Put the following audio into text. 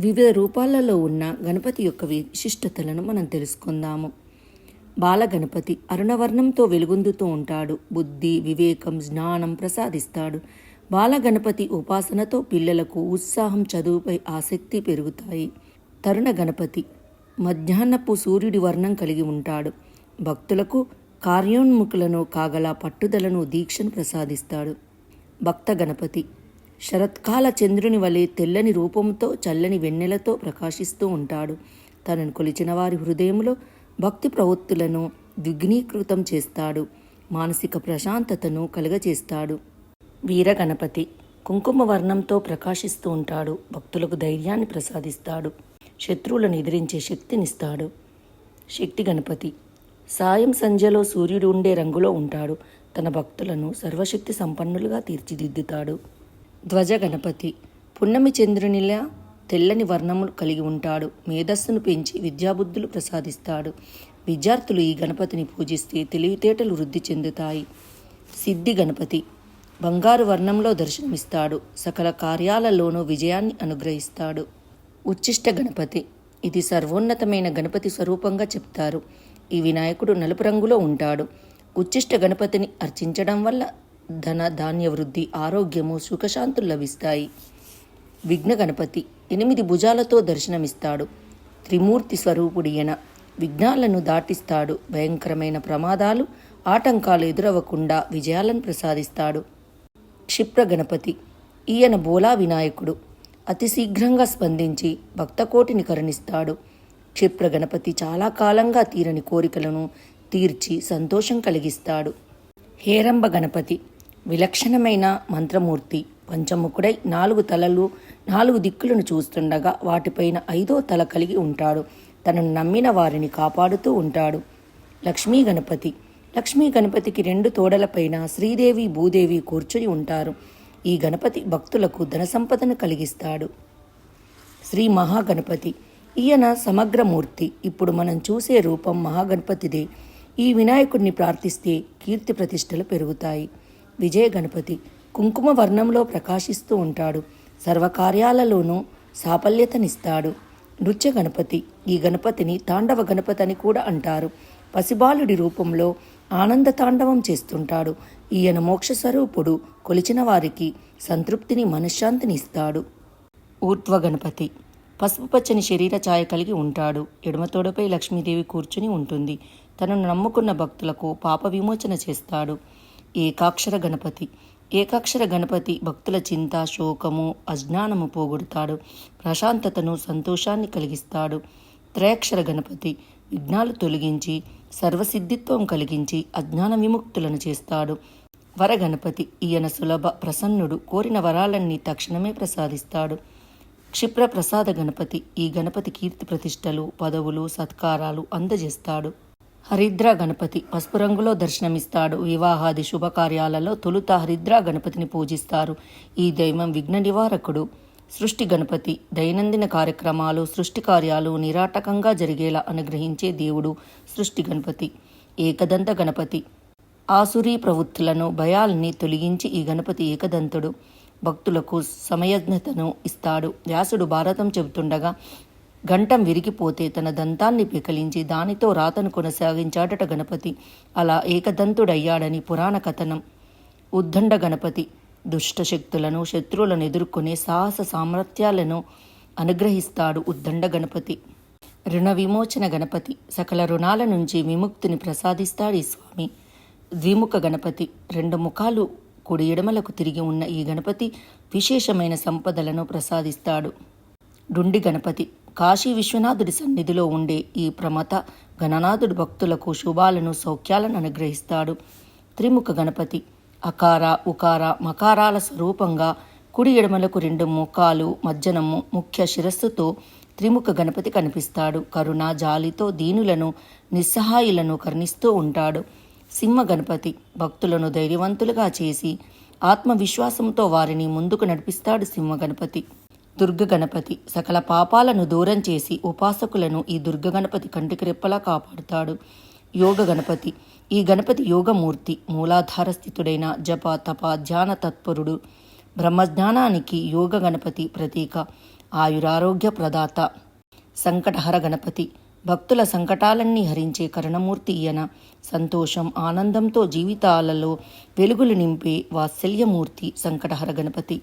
వివిధ రూపాలలో ఉన్న గణపతి యొక్క విశిష్టతలను మనం తెలుసుకుందాము. బాలగణపతి అరుణవర్ణంతో వెలుగొందుతూ ఉంటాడు. బుద్ధి వివేకం జ్ఞానం ప్రసాదిస్తాడు. బాలగణపతి ఉపాసనతో పిల్లలకు ఉత్సాహం చదువుపై ఆసక్తి పెరుగుతాయి. తరుణ గణపతి మధ్యాహ్నపు సూర్యుడి వర్ణం కలిగి ఉంటాడు. భక్తులకు కార్యోన్ముఖులను కాగల పట్టుదలను దీక్షను ప్రసాదిస్తాడు. భక్త గణపతి శరత్కాల చంద్రుని వలె తెల్లని రూపంతో చల్లని వెన్నెలతో ప్రకాశిస్తూ ఉంటాడు. తనను కొలిచిన వారి హృదయంలో భక్తి ప్రవృత్తులను ద్విగ్నీకృతం చేస్తాడు. మానసిక ప్రశాంతతను కలుగచేస్తాడు వీర గణపతి కుంకుమ వర్ణంతో ప్రకాశిస్తూ ఉంటాడు. భక్తులకు ధైర్యాన్ని ప్రసాదిస్తాడు. శత్రువులను ఎదిరించే శక్తినిస్తాడు. శక్తి గణపతి సాయం సంధ్యలో సూర్యుడు ఉండే రంగులో ఉంటాడు. తన భక్తులను సర్వశక్తి సంపన్నులుగా తీర్చిదిద్దుతాడు. ధ్వజ గణపతి పున్నమి చంద్రునిలా తెల్లని వర్ణములు కలిగి ఉంటాడు. మేధస్సును పెంచి విద్యాబుద్ధులు ప్రసాదిస్తాడు. విద్యార్థులు ఈ గణపతిని పూజిస్తే తెలివితేటలు వృద్ధి చెందుతాయి. సిద్ధి గణపతి. బంగారు వర్ణంలో దర్శనమిస్తాడు. సకల కార్యాలలోనూ విజయాన్ని అనుగ్రహిస్తాడు. ఉచ్చిష్ట గణపతి. ఇది సర్వోన్నతమైన గణపతి స్వరూపంగా చెప్తారు. ఈ వినాయకుడు నలుపు రంగులో ఉంటాడు. ఉచ్చిష్ట గణపతిని అర్చించడం వల్ల ధన ధాన్య వృద్ధి ఆరోగ్యము సుఖశాంతులు లభిస్తాయి విఘ్న గణపతి ఎనిమిది భుజాలతో దర్శనమిస్తాడు. త్రిమూర్తి స్వరూపుడియన విఘ్నాలను దాటిస్తాడు. భయంకరమైన ప్రమాదాలు ఆటంకాలు ఎదురవ్వకుండా విజయాలను ప్రసాదిస్తాడు. క్షిప్ర గణపతి ఈయన బోలా వినాయకుడు అతి శీఘ్రంగా స్పందించి భక్తకోటిని కరుణిస్తాడు. క్షిప్ర గణపతి చాలా కాలంగా తీరని కోరికలను తీర్చి సంతోషం కలిగిస్తాడు. హేరంబ గణపతి విలక్షణమైన మంత్రమూర్తి. పంచముఖుడై నాలుగు తలలు నాలుగు దిక్కులను చూస్తుండగా వాటిపైన ఐదో తల కలిగి ఉంటాడు. తనను నమ్మిన వారిని కాపాడుతూ ఉంటాడు. లక్ష్మీ గణపతి. లక్ష్మీ గణపతికి రెండు తోడలపైన శ్రీదేవి భూదేవి కూర్చుని ఉంటారు. ఈ గణపతి భక్తులకు ధన సంపదను కలిగిస్తాడు. శ్రీ మహాగణపతి. ఈయన సమగ్రమూర్తి. ఇప్పుడు మనం చూసే రూపం మహాగణపతిదే. ఈ వినాయకుడిని ప్రార్థిస్తే కీర్తి ప్రతిష్టలు పెరుగుతాయి. విజయ గణపతి కుంకుమ వర్ణంలో ప్రకాశిస్తూ ఉంటాడు. సర్వకార్యాలలోనూ సాఫల్యతనిస్తాడు. నృత్య గణపతి ఈ గణపతిని తాండవ గణపతి అని కూడా అంటారు. పసిబాలుడి రూపంలో ఆనంద తాండవం చేస్తుంటాడు. ఈయన మోక్ష స్వరూపుడు కొలిచిన వారికి సంతృప్తిని మనశ్శాంతిని ఇస్తాడు. ఊర్ధ్వ గణపతి పసుపు పచ్చని శరీర ఛాయ కలిగి ఉంటాడు. ఎడమ తోడపై లక్ష్మీదేవి కూర్చుని ఉంటుంది. తనను నమ్ముకున్న భక్తులకు పాప విమోచన చేస్తాడు. ఏకాక్షర గణపతి. ఏకాక్షర గణపతి భక్తుల చింత శోకము అజ్ఞానము పోగొడతాడు. ప్రశాంతతను సంతోషాన్ని కలిగిస్తాడు. త్రయాక్షర గణపతి విఘ్నాలు తొలగించి సర్వసిద్ధిత్వం కలిగించి అజ్ఞాన విముక్తులను చేస్తాడు. వరగణపతి ఈయన సులభ ప్రసన్నుడు కోరిన వరాలన్నీ తక్షణమే ప్రసాదిస్తాడు. క్షిప్ర ప్రసాద గణపతి ఈ గణపతి కీర్తి ప్రతిష్టలు పదవులు సత్కారాలు అందజేస్తాడు. హరిద్ర గణపతి పసుపు రంగులో దర్శనమిస్తాడు. వివాహాది శుభకార్యాలలో తొలుత హరిద్ర గణపతిని పూజిస్తారు. ఈ దైవం విఘ్న నివారకుడు. సృష్టి గణపతి దైనందిన కార్యక్రమాలు సృష్టి కార్యాలు నిరాటకంగా జరిగేలా అనుగ్రహించే దేవుడు సృష్టి గణపతి. ఏకదంత గణపతి. ఆసురీ ప్రవృత్తులను భయాల్ని తొలగించి ఈ గణపతి ఏకదంతుడు. భక్తులకు సమయజ్ఞతను ఇస్తాడు. వ్యాసుడు భారతం చెబుతుండగా గంటం విరిగిపోతే తన దంతాన్ని పికలించి దానితో రాతను కొనసాగించాడట గణపతి. అలా ఏకదంతుడయ్యాడని పురాణ కథనం. ఉద్దండ గణపతి దుష్ట శక్తులను శత్రువులను ఎదుర్కొనే సాహస సామర్థ్యాలను అనుగ్రహిస్తాడు ఉద్దండ గణపతి. రుణ విమోచన గణపతి సకల రుణాల నుంచి విముక్తిని ప్రసాదిస్తాడు ఈ స్వామి. ద్విముఖ గణపతి రెండు ముఖాలు కుడి ఎడమలకు తిరిగి ఉన్న ఈ గణపతి విశేషమైన సంపదలను ప్రసాదిస్తాడు. డుండి గణపతి కాశీ విశ్వనాథుడి సన్నిధిలో ఉండే ఈ ప్రమత గణనాథుడి భక్తులకు శుభాలను సౌఖ్యాలను అనుగ్రహిస్తాడు. త్రిముఖ గణపతి అకార ఉకార మకారాల స్వరూపంగా కుడి ఎడమలకు రెండు ముఖాలు మజ్జనము ముఖ్య శిరస్సుతో త్రిముఖ గణపతి కనిపిస్తాడు. కరుణ జాలితో దీనులను నిస్సహాయులను కరుణిస్తూ ఉంటాడు. సింహ గణపతి భక్తులను ధైర్యవంతులుగా చేసి ఆత్మవిశ్వాసంతో వారిని ముందుకు నడిపిస్తాడు సింహ గణపతి. దుర్గ గణపతి సకల పాపాలను దూరం చేసి ఉపాసకులను ఈ దుర్గ గణపతి కంటికి రెప్పలా కాపాడుతాడు. యోగ గణపతి ఈ గణపతి యోగమూర్తి మూలాధార స్థితుడైన జప తప ధ్యాన తత్పరుడు. బ్రహ్మజ్ఞానానికి యోగ గణపతి ప్రతీక. ఆయురారోగ్య ప్రదాత సంకటహర గణపతి. భక్తుల సంకటాలన్నీ హరించే కరుణమూర్తి ఈయన. సంతోషం ఆనందంతో జీవితాలలో వెలుగులు నింపే వాత్సల్యమూర్తి సంకటహర గణపతి.